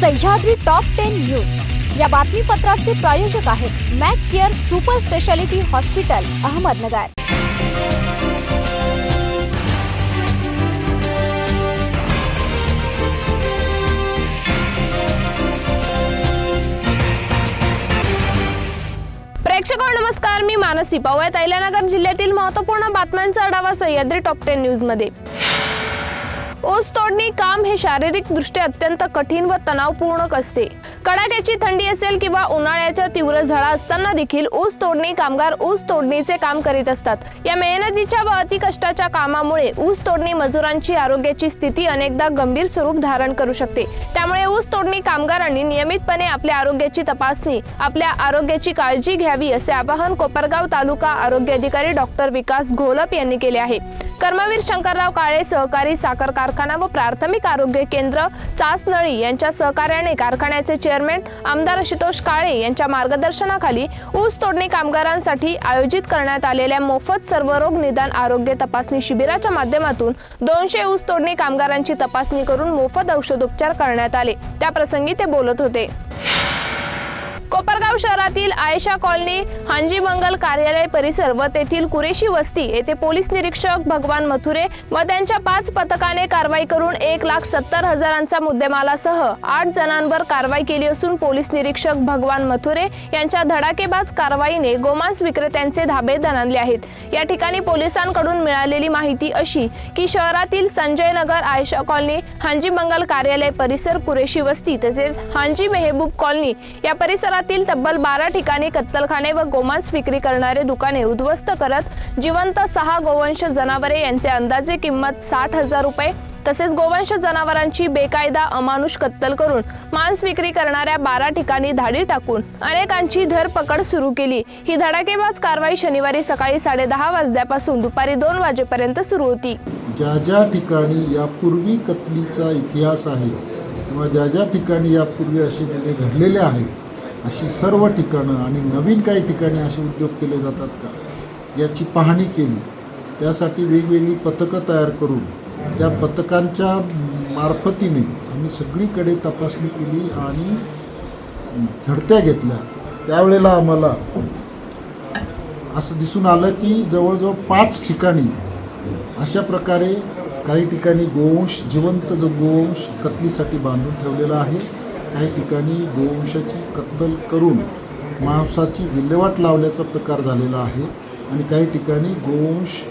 Sahyadri top ten news या बातमीपत्राचे प्रायोजक आहेत Mac care super speciality hospital Ahmednagar. प्रेक्षक नमस्कार. मी मानसी पवय तैल्यानगर जिल्ह्यातील महत्त्वपूर्ण बातम्यांचा आढावा सह्याद्री टॉप टेन न्यूजमध्ये. ऊस तोडणी काम हे शारीरिक दृष्ट्या अत्यंत कठीण व तणावपूर्ण असते. कडाक्याची थंडी असेल किंवा उन्हाळ्याच्या तीव्र झळा असताना देखील ऊस तोडणी कामगार ऊस तोडणीचे काम करीत असतात. या मेहनतीच्या व अतिकष्टाच्या कामामुळे ऊस तोडणी मजुरांची आरोग्याची स्थिती अनेकदा गंभीर स्वरूप धारण करू शकते. त्यामुळे ऊस तोडणी कामगारांनी नियमितपणे आपल्या आरोग्याची तपासणी आपल्या आरोग्याची काळजी घ्यावी असे आवाहन कोपरगाव तालुका आरोग्य अधिकारी डॉक्टर विकास घोलप यांनी केले आहे. कर्मवीर शंकरराव काळे सहकारी साखर कारखाना व प्राथमिक आरोग्य केंद्र चासनळी यांच्या सहकार्याने कारखान्याचे चेअरमॅन आमदार आशुतोष काळे यांच्या मार्गदर्शनाखाली ऊस तोडणी कामगारांसाठी आयोजित करण्यात आलेल्या मोफत सर्वरोग निदान आरोग्य तपासणी शिबिराच्या माध्यमातून दोनशे ऊस तोडणी कामगारांची तपासणी करून मोफत औषधोपचार करण्यात आले. त्याप्रसंगी ते बोलत होते. कोपरगाव शहरातील आयशा कॉलनी हांजी मंगल कार्यालय परिसर व तेथील कुरेशी वस्ती येथे पोलीस निरीक्षक भगवान मथुरे व त्यांच्या पाच पथकाने कारवाई करून एक लाख सत्तर हजारांचा मुद्देमालासह आठ जणांवर कारवाई केली असून पोलीस निरीक्षक भगवान मथुरे यांच्या धडाकेबाज कारवाईने गोमांस विक्रेत्यांचे धाबे दणाणले आहेत. या ठिकाणी पोलिसांकडून मिळालेली माहिती अशी की शहरातील संजय नगर आयशा कॉलनी हांजी मंगल कार्यालय परिसर कुरेशी वस्ती तसेच हांजी मेहबूब कॉलनी या परिसरात शहरातील तब्बल बारा ठिकाणी कत्तलखाने व गोमांस विक्री करणारे दुकाने उद्ध्वस्त करत जिवंत सहा गोवंश जनावरे यांचे अंदाजे किंमत साठ हजार रुपये तसेच गोवंश जनावरांची बेकायदा अमानुष कत्तल करून मांस विक्री करणाऱ्या बारा ठिकाणी धाडी टाकून अनेकांची धरपकड सुरू केली. ही धडाकेबाज कारवाई शनिवारी सकाळी साडेदहा वाजल्यापासून दुपारी दोन वाजेपर्यंत सुरू होती. ज्या ज्या ठिकाणी यापूर्वी कत्लीचा इतिहास आहे किंवा ज्या ज्या ठिकाणी यापूर्वी असे गुन्हे घडलेले आहेत अशी सर्व ठिकाणं आणि नवीन काही ठिकाणी असे उद्योग केले जातात का? याची पाहणी केली. त्यासाठी वेगवेगळी पथकं तयार करून त्या पथकांच्या मार्फतीने आम्ही सगळीकडे तपासणी केली आणि झडत्या घेतल्या. त्यावेळेला आम्हाला असं दिसून आलं की जवळजवळ पाच ठिकाणी अशा प्रकारे काही ठिकाणी गोवंश जिवंत जो गोवंश कत्लीसाठी बांधून ठेवलेला आहे. काही ठिकाणी गोवंशाची कत्तल करून मांसाची विल्हेवाट लावल्याचा प्रकार झालेला आहे आणि काही ठिकाणी गोवंश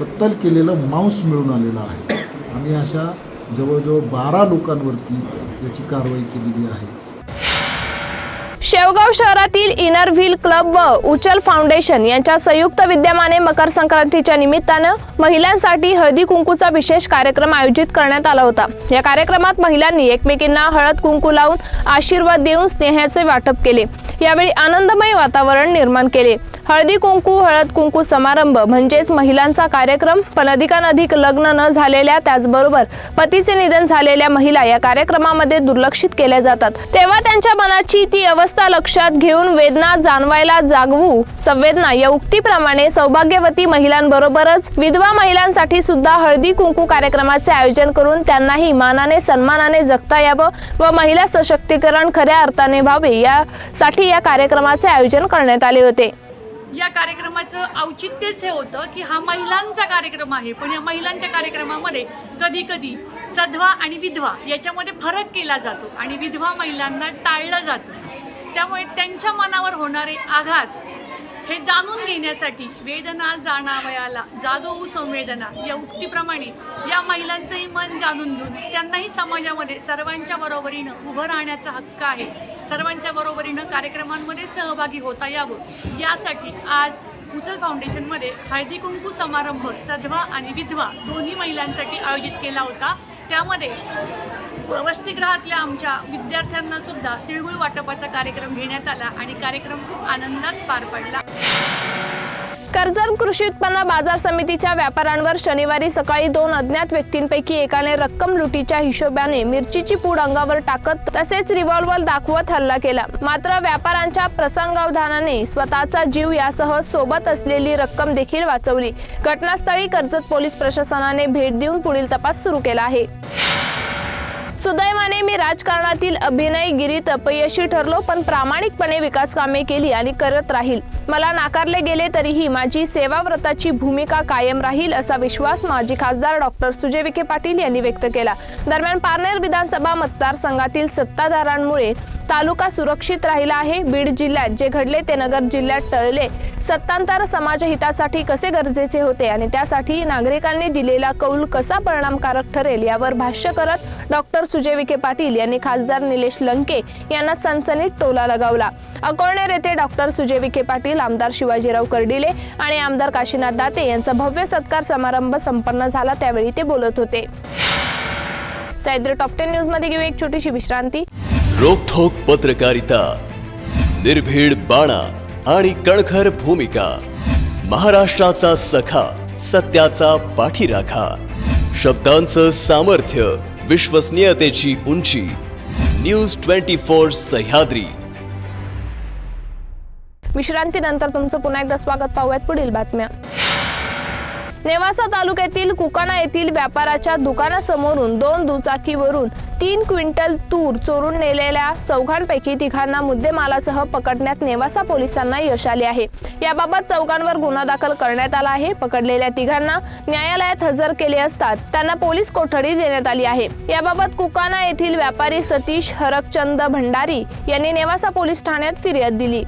कत्तल केलेलं मांस मिळून आलेलं आहे. आम्ही अशा जवळजवळ बारा लोकांवरती याची कारवाई केलेली आहे. शेवगाव शहरातील इनर व्हील क्लब व उचल फाउंडेशन यांच्या संयुक्त विद्यमाने मकर संक्रांतीच्या निमित्तानं महिलांसाठी हळदी कुंकूचा विशेष कार्यक्रम आयोजित करण्यात आला होता. या कार्यक्रमात महिलांनी एकमेकींना हळद कुंकू लावून आशीर्वाद देऊन स्नेहाचे वाटप केले. यावेळी आनंदमय वातावरण निर्माण केले. हळदी कुंकू हळद कुंकू समारंभ म्हणजेच महिलांचा कार्यक्रम. पण अधिकाधिक लग्न न झालेल्या त्याचबरोबर पतीचे निधन झालेल्या महिला या कार्यक्रमामध्ये दुर्लक्षित केल्या जातात. तेव्हा त्यांच्या मनाची ती अवस्था लक्षात घेऊन वेदना जाणवायला जागवू संवेदना या उक्तीप्रमाणे सौभाग्यवती महिलांबरोबरच विधवा महिलांसाठी सुद्धा हळदी कुंकू कार्यक्रमाचे आयोजन करून त्यांनाही मानाने सन्मानाने जगता यावं व महिला सशक्तीकरण खऱ्या अर्थाने व्हावे यासाठी या कार्यक्रमाचे आयोजन करण्यात आले होते. या कार्यक्रमाचं औचित्यच हे होतं की हा महिलांचा कार्यक्रम आहे पण या महिलांच्या कार्यक्रमामध्ये कधी कधी सधवा आणि विधवा याच्यामध्ये फरक केला जातो आणि विधवा महिलांना टाळलं जातं. त्यामुळे त्यांच्या मनावर होणारे आघात हे जाणून घेण्यासाठी वेदना जाणावयाला जागवू संवेदना या उक्तीप्रमाणे या महिलांचंही मन जाणून घेऊन त्यांनाही समाजामध्ये सर्वांच्या बरोबरीनं उभं राहण्याचा हक्क आहे. सर्वांच्या बरोबरीनं कार्यक्रमांमध्ये सहभागी होता यावं. यासाठी आज उचल फाउंडेशनमध्ये हळदी कुंकू समारंभ सधवा आणि विधवा दोन्ही महिलांसाठी आयोजित केला होता. त्यामध्ये वसतिगृहातल्या आमच्या विद्यार्थ्यांना सुद्धा तिळगुळ वाटपाचा कार्यक्रम घेण्यात आला आणि कार्यक्रम खूप आनंदात पार पडला. कर्जत कृषी उत्पन्न बाजार समितीच्या व्यापाऱ्यांवर शनिवारी सकाळी दोन अज्ञात व्यक्तींपैकी एकाने रक्कम लुटीच्या हिशोबाने मिरचीची पूड अंगावर टाकत तसेच रिव्हॉल्वर दाखवत हल्ला केला. मात्र व्यापाऱ्यांच्या प्रसंगावधानाने स्वतःचा जीव यासह सोबत असलेली रक्कम देखील वाचवली. घटनास्थळी कर्जत पोलीस प्रशासनाने भेट देऊन पुढील तपास सुरू केला आहे. सुदैवाने मी राजकारणातील अभिनयगिरीत अपयशी ठरलो पण प्रामाणिकपणे विकास कामे केली आणि करत राहील. मला नाकारले गेले तरीही माझी सेवाव्रताची भूमिका कायम राहील असा विश्वास माजी खासदार डॉक्टर सुजय विखे पाटील यांनी व्यक्त केला. दरम्यान पारनेर विधानसभा मतदारसंघातील सत्ताधारांमुळे तालुका सुरक्षित राहिला आहे. बीड जिल्ह्यात जे घडले ते नगर जिल्ह्यात टळले. सत्तांतर समाजहितासाठी कसे गरजेचे होते आणि त्यासाठी नागरिकांनी दिलेला कौल कसा परिणामकारक ठरेल यावर भाष्य करत डॉक्टर सुजय विखे पाटील यांनी खासदार निलेश लंके यांना सनसनीत टोला लगावला. अकोळनेर येथे डॉक्टर सुजय विखे पाटील आमदार शिवाजीराव कर्डिले आणि आमदार काशीनाथ दाते यांचा भव्य सत्कार समारंभ संपन्न झाला त्यावेळी ते बोलत होते. सह्याद्री टॉप टेन न्यूजमध्ये घेऊ एक छोटीशी विश्रांती. रोखोक पत्रकारिता निर्भीड बाणा आणि कणखर भूमिका महाराष्ट्राचा सखा सत्याचा पाठीराखा शब्दांचं सामर्थ्य विश्वसनीयतेची उंची न्यूज ट्वेंटी फोर सह्याद्री. विश्रांतीनंतर तुमचं पुन्हा एकदा स्वागत पाहूयात. पुढील बातम्या. नेवासा तालुक्यातील कुकाणा येथील व्यापाराच्या दुकानासमोरून दोन दुचाकीवरून तीन क्विंटल तूर चोरून नेलेल्या चौघांपैकी तिघांना मुद्देमालासह पकडण्यात नेवासा पोलिसांना यश आले आहे. याबाबत चौघांवर गुन्हा दाखल करण्यात आला आहे. पकडलेल्या तिघांना न्यायालयात हजर केले असता त्यांना पोलीस कोठडी देण्यात आली आहे. याबाबत कुकाना येथील व्यापारी सतीश हरकचंद भंडारी यांनी नेवासा पोलीस ठाण्यात फिर्याद दिली.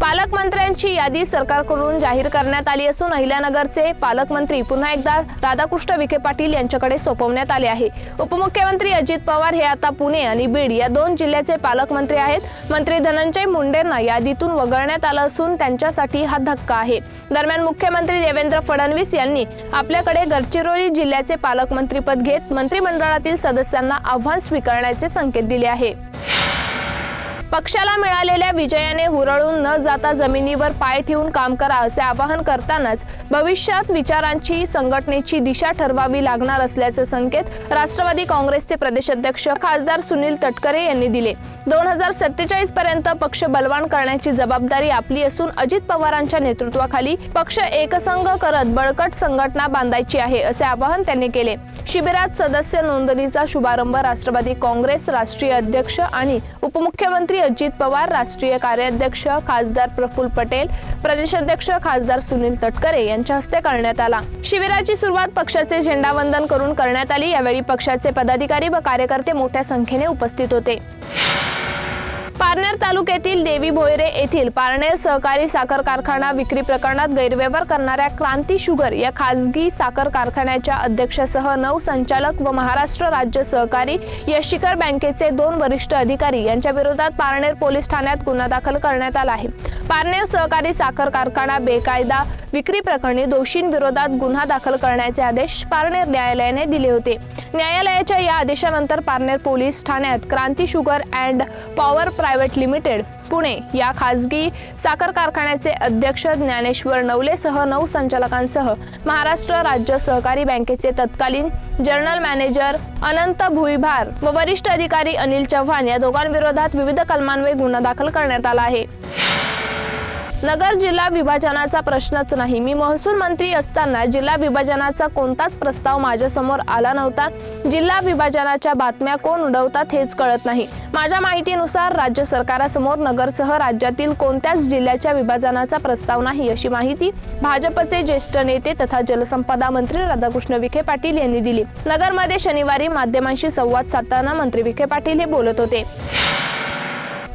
पालकमंत्र्यांची यादी सरकारकडून जाहीर करण्यात आली असून अहिल्यानगरचे पालकमंत्री पुन्हा एकदा राधाकृष्ण विखे पाटील यांच्याकडे सोपवण्यात आले आहे. उपमुख्यमंत्री अजित पवार हे आता पुणे आणि बीड या दोन जिल्ह्याचे पालकमंत्री आहेत. मंत्री धनंजय मुंडेंना यादीतून वगळण्यात आलं असून त्यांच्यासाठी हा धक्का आहे. दरम्यान मुख्यमंत्री देवेंद्र फडणवीस यांनी आपल्याकडे गडचिरोली जिल्ह्याचे पालकमंत्रीपद घेत मंत्रिमंडळातील सदस्यांना आव्हान स्वीकारण्याचे संकेत दिले आहे. पक्षाला मिळालेल्या विजयाने हुरळून न जाता जमिनीवर पाय ठेवून काम करा असे आवाहन करतानाच भविष्यात विचारांची संघटनेची दिशा ठरवावी लागणार असल्याचे संकेत राष्ट्रवादी काँग्रेसचे प्रदेशाध्यक्ष खासदार सुनील तटकरे यांनी दिले. दोन हजार सत्तेचाळीस पर्यंत पक्ष बलवान करण्याची जबाबदारी आपली असून अजित पवारांच्या नेतृत्वाखाली पक्ष एकसंघ करत बळकट संघटना बांधायची आहे असे आवाहन त्यांनी केले. शिबिरात सदस्य नोंदणीचा शुभारंभ राष्ट्रवादी काँग्रेस राष्ट्रीय अध्यक्ष आणि उपमुख्यमंत्री अजित पवार राष्ट्रीय कार्याध्यक्ष खासदार प्रफुल्ल पटेल प्रदेशाध्यक्ष खासदार सुनील तटकरे यांच्या हस्ते करण्यात आला. शिबिराची सुरुवात पक्षाचे झेंडावंदन करून करण्यात आली. यावेळी पक्षाचे पदाधिकारी व कार्यकर्ते मोठ्या संख्येने उपस्थित होते. पारनेर तालुक्यातील देवी भोयरे येथील पारनेर सहकारी साखर कारखाना विक्री प्रकरणात गैरव्यवहार करणाऱ्या क्रांती शुगर या खासगी साखर कारखान्याच्या अध्यक्षासह नऊ संचालक व महाराष्ट्र राज्य सहकारी या शिखर बँकेचे दोन वरिष्ठ अधिकारी यांच्या विरोधात पारनेर पोलीस ठाण्यात गुन्हा दाखल करण्यात आला आहे. पारनेर सहकारी साखर कारखाना बेकायदा विक्री प्रकरणी दोषींविरोधात गुन्हा दाखल करण्याचे आदेश पारनेर न्यायालयाने दिले होते. न्यायालयाच्या या आदेशानंतर पारनेर पोलीस ठाण्यात Kranti sugar and power private limited Pune या खासगी साखर कारखान्याचे अध्यक्ष ज्ञानेश्वर नवलेसह नऊ संचालकांसह महाराष्ट्र राज्य सहकारी बँकेचे तत्कालीन जनरल मॅनेजर अनंत भुईभार व वरिष्ठ अधिकारी अनिल चव्हाण या दोघांविरोधात विविध कलमान्वये गुन्हा दाखल करण्यात आला आहे. नगर जिल्हा विभाजनाचा प्रश्नच नाही. मी महसूल मंत्री असताना जिल्हा विभाजनाचा कोणताच प्रस्ताव माझ्यासमोर आला नव्हता. जिल्हा विभाजनाच्या बातम्या कोण उडवतात हेच कळत नाही. माझ्या माहितीनुसार राज्य सरकारासमोर नगरसह राज्यातील कोणत्याच जिल्ह्याच्या विभाजनाचा प्रस्ताव नाही अशी माहिती भाजपचे ज्येष्ठ नेते तथा जलसंपदा मंत्री राधाकृष्ण विखे पाटील यांनी दिली. नगरमध्ये शनिवारी माध्यमांशी संवाद साधताना मंत्री विखे पाटील हे बोलत होते.